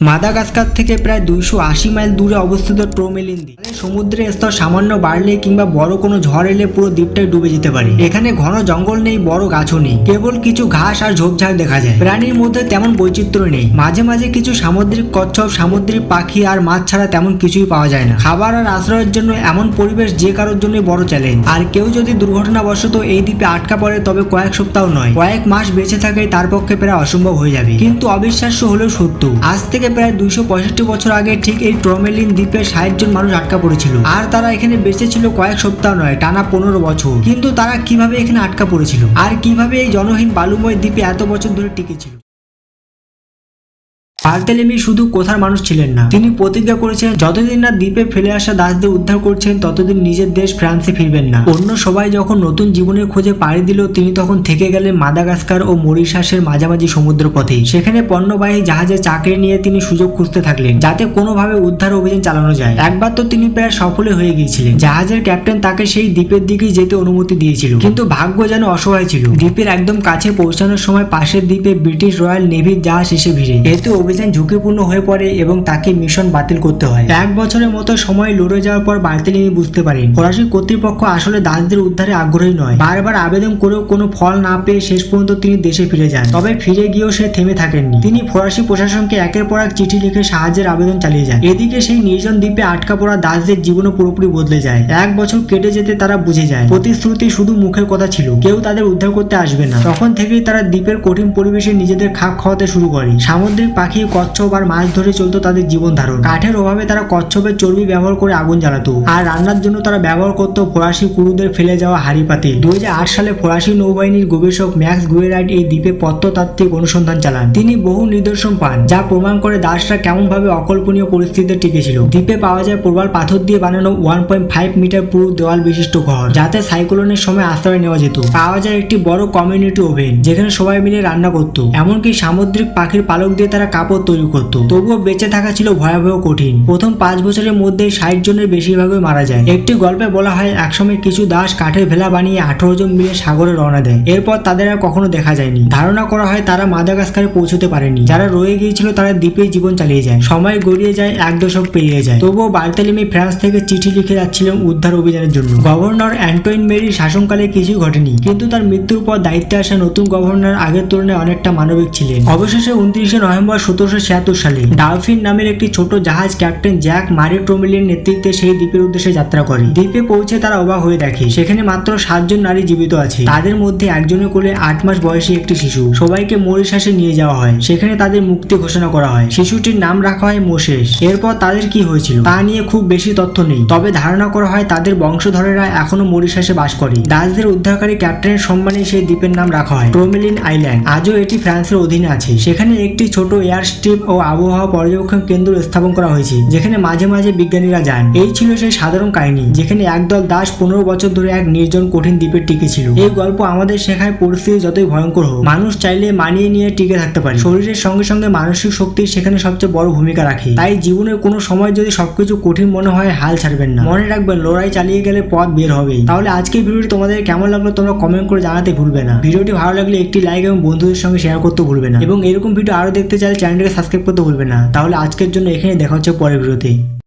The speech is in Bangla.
মাদাগাস্কার থেকে প্রায় দুইশো আশি মাইল দূরে অবস্থিত ট্রোমেলিন দ্বীপ। সমুদ্রের স্তর সামান্য বাড়লে কিংবা বড় কোনো ঝড় এলে পুরো দ্বীপটাই ডুবে যেতে পারে। এখানে ঘন জঙ্গল নেই, বড় গাছও নেই। কেবল কিছু ঘাস আর ঝোপঝাড় দেখা যায়। প্রাণীর মধ্যে তেমন বৈচিত্র্য নেই। মাঝে মাঝে কিছু সামুদ্রিক কচ্ছপ, সামুদ্রিক পাখি আর মাছ ছাড়া তেমন কিছুই পাওয়া যায় না। খাবার আর আশ্রয়ের জন্য এমন পরিবেশ যে কারোর জন্যই বড় চ্যালেঞ্জ। আর কেউ যদি দুর্ঘটনাবশত এই দ্বীপে আটকা পড়ে, তবে কয়েক সপ্তাহ নয়, কয়েক মাস বেঁচে থাকে তার পক্ষে প্রায় অসম্ভব হয়ে যাবে। কিন্তু অবিশ্বাস্য হলেও সত্য, আজ থেকে প্রায় দুইশো পঁয়ষট্টি বছর আগে ঠিক এই ট্রমেলিন দ্বীপে ষাট জন মানুষ আটকা পড়েছিল। আর তারা এখানে বেঁচে ছিল কয়েক সপ্তাহ নয়, টানা পনেরো বছর। কিন্তু তারা কীভাবে এখানে আটকা পড়েছিল? আর কীভাবে এই জনহীন বালুময় দ্বীপে এত বছর ধরে টিকেছিল বার্তেলেমি শুধু কোথার মানুষ ছিলেন না? তিনি প্রতিজ্ঞা করেছেন, যতদিন না দ্বীপে ফেলে আসা দাসদের উদ্ধার করছেন, ততদিন নিজের দেশ ফ্রান্সে ফিরবেন না। অন্য সবাই যখন নতুন জীবনের খোঁজে পাড়ি দিল, তিনি তখন থেকে গেলেন মাদাগাস্কার ও মরিশাসের মাঝামাঝি সমুদ্র পথে সেখানে পণ্যবাহী জাহাজে চাকরি নিয়ে তিনি সুযোগ খুঁজতে থাকলেন, যাতে কোনোভাবে উদ্ধার অভিযান চালানো যায়। একবার তো তিনি প্রায় সফলে হয়ে গিয়েছিলেন। জাহাজের ক্যাপ্টেন তাকে সেই দ্বীপের দিকেই যেতে অনুমতি দিয়েছিল। কিন্তু ভাগ্য যেন অসহায় ছিল। দ্বীপের একদম কাছে পৌঁছানোর সময় পাশের দ্বীপে ব্রিটিশ রয়্যাল নেভির জাহাজ এসে ভিড়ে। এতে অভিযান ঝুঁকিপূর্ণ হয়ে পড়ে এবং তাকে মিশন বাতিল করতে হয়। এক বছরের মতো সময় লড়ে যাওয়ার পর বার্তেলিনি বুঝতে পারেন, ফরাসি কর্তৃপক্ষ আসলে দাসদের উদ্ধারে আগ্রহী নয়। বারবার আবেদন করেও কোনো ফল না পেয়ে শেষ পর্যন্ত তিনি দেশে ফিরে যান। তবে ফিরে গিয়েও সে থেমে থাকেননি। তিনি ফরাসি প্রশাসনকে একের পর এক চিঠি লিখে সাহায্যের আবেদন চালিয়ে যান। এদিকে সেই নির্জন দ্বীপে আটকা পড়া দাসদের জীবনও পুরোপুরি বদলে যায়। এক বছর কেটে যেতে তারা বুঝে যায়, প্রতিশ্রুতি শুধু মুখের কথা ছিল, কেউ তাদের উদ্ধার করতে আসবে না। তখন থেকেই তারা দ্বীপের কঠিন পরিবেশে নিজেদের খাপ খাওয়াতে শুরু করে। সামুদ্রিক পাখি কচ্ছপ আর মাছ ধরে চলতো তাদের জীবন ধারণ। কাঠের অভাবে তারা কচ্ছপের চর্বি ব্যবহার করে আগুন জ্বালাতো। আর রান্নার জন্য তারা ব্যবহার করতো ফরাসি কুরুদের ফেলে যাওয়া হাড়ি পাতিল। দুই সালে ফরাসি নৌবাহিনীর গবেষক ম্যাক্স গুয়েরাইট এই দ্বীপে প্রত্নতাত্ত্বিক অনুসন্ধান চালান। তিনি বহু নিদর্শন পান, যা প্রমাণ করে দাসরা কেমন ভাবে অকল্পনীয় পরিস্থিতিতে টিকেছিল। দ্বীপে পাওয়া যায় প্রবাল পাথর দিয়ে বানানো ওয়ান পয়েন্ট ফাইভ মিটার পুরো দেওয়াল বিশিষ্ট ঘর, যাতে সাইক্লোনের সময় আশ্রয় নেওয়া যেত। পাওয়া যায় একটি বড় কমিউনিটি ওভেন, যেখানে সবাই মিলে রান্না করতো। এমনকি সামুদ্রিক পাখির পালক দিয়ে তারা কাপড় তৈরি করত। তবুও বেঁচে থাকা ছিল ভয়াবহ কঠিন। প্রথম পাঁচ বছরের মধ্যে ষাট জনের বেশিরভাগই মারা যায়। একটি গল্পে বলা হয়, একসময় কিছু দাস কাঠের ভেলা বানিয়ে আঠারো জন মিলে সাগরে রওনা দেয়। এরপর তাদের আর কখনো দেখা যায়নি। ধারণা করা হয়, তারা মাদাগাস্কারে পৌঁছতে পারেনি। যারা রয়ে গিয়েছিল, তারা দ্বীপে জীবন চালিয়ে যায়। সময় গড়িয়ে যায়, এক দশক পেরিয়ে যায়। তবুও বার্তালিমি ফ্রান্স থেকে চিঠি লিখে যাচ্ছিলেন উদ্ধার অভিযানের জন্য। গভর্নর অ্যান্টোইন মেরির শাসনকালে কিছুই ঘটেনি, কিন্তু তার মৃত্যুর পর দায়িত্বে আসা নতুন গভর্নর আগের তুলনায় অনেকটা মানবিক ছিলেন। অবশেষে উনত্রিশে নভেম্বর সতেরোশো ছিয়াত্তর সালে ডালফিন নামের একটি ছোট জাহাজ ক্যাপ্টেন জ্যাক মারি ট্রোমিলির নেতৃত্বে সেই দ্বীপের উদ্দেশ্যে যাত্রা করে। দ্বীপে পৌঁছে তারা অবাক হয়ে দেখে, সেখানে মাত্র সাতজন নারী জীবিত আছে। তাদের মধ্যে একজনের কোলে আট মাস বয়সী একটি শিশু। সবাইকে মরিশাসে নিয়ে যাওয়া হয়। সেখানে তাদের মুক্তি ঘোষণা করা হয়। শিশুটির নাম রাখা হয় মোশেষ এরপর তাদের কি হয়েছিল, তা নিয়ে খুব বেশি তথ্য নেই। তবে ধারণা করা হয় তাদের বংশধরেরা এখনও মরিশাসে বাস করে। দাসদের উদ্ধারকারী ক্যাপ্টেনের সম্মানে সেই দ্বীপের নাম রাখা হয় ট্রোমেলিন আইল্যান্ড। আজও এটি ফ্রান্সের অধীনে আছে। সেখানে একটি ছোট এয়ার স্ট্রিপ ও আবহাওয়া পর্যবেক্ষণ কেন্দ্র স্থাপন করা হয়েছে, যেখানে মাঝে মাঝে বিজ্ঞানীরা যান। এই ছিল সেই সাধারণ কাহিনী, যেখানে একদল দাস পনেরো বছর ধরে এক নির্জন কঠিন দ্বীপে টিকে ছিল। এই গল্প আমাদের শেখায় পরিস্থিতি যতই ভয়ঙ্কর হোক, মানুষ চাইলে মানিয়ে নিয়ে টিকে থাকতে পারে। শরীরের সঙ্গে সঙ্গে মানসিক শক্তি সেখানে সবচেয়ে বড় ভূমিকা রাখে। তাই জীবনের কোনো সময় যদি সবকিছু কঠিন মনে হয়, হাল ছাড়বেন না। মনে রাখবেন, লড়াই চালিয়ে গেলে পথ বের হবেই। তাহলে আজকের ভিডিওটি তোমাদের কেমন লাগল তোমরা কমেন্ট করে জানাতে ভুলবে না। ভিডিওটি ভালো লাগলে একটি লাইক এবং বন্ধুদের সঙ্গে শেয়ার করতে ভুলবে না। এবং এরকম ভিডিও আরও দেখতে চাইলে চ্যানেলটিকে সাবস্ক্রাইব করতে ভুলবেন না। তাহলে আজকের জন্য এখানে দেখা হচ্ছে পরের ভিডিওতে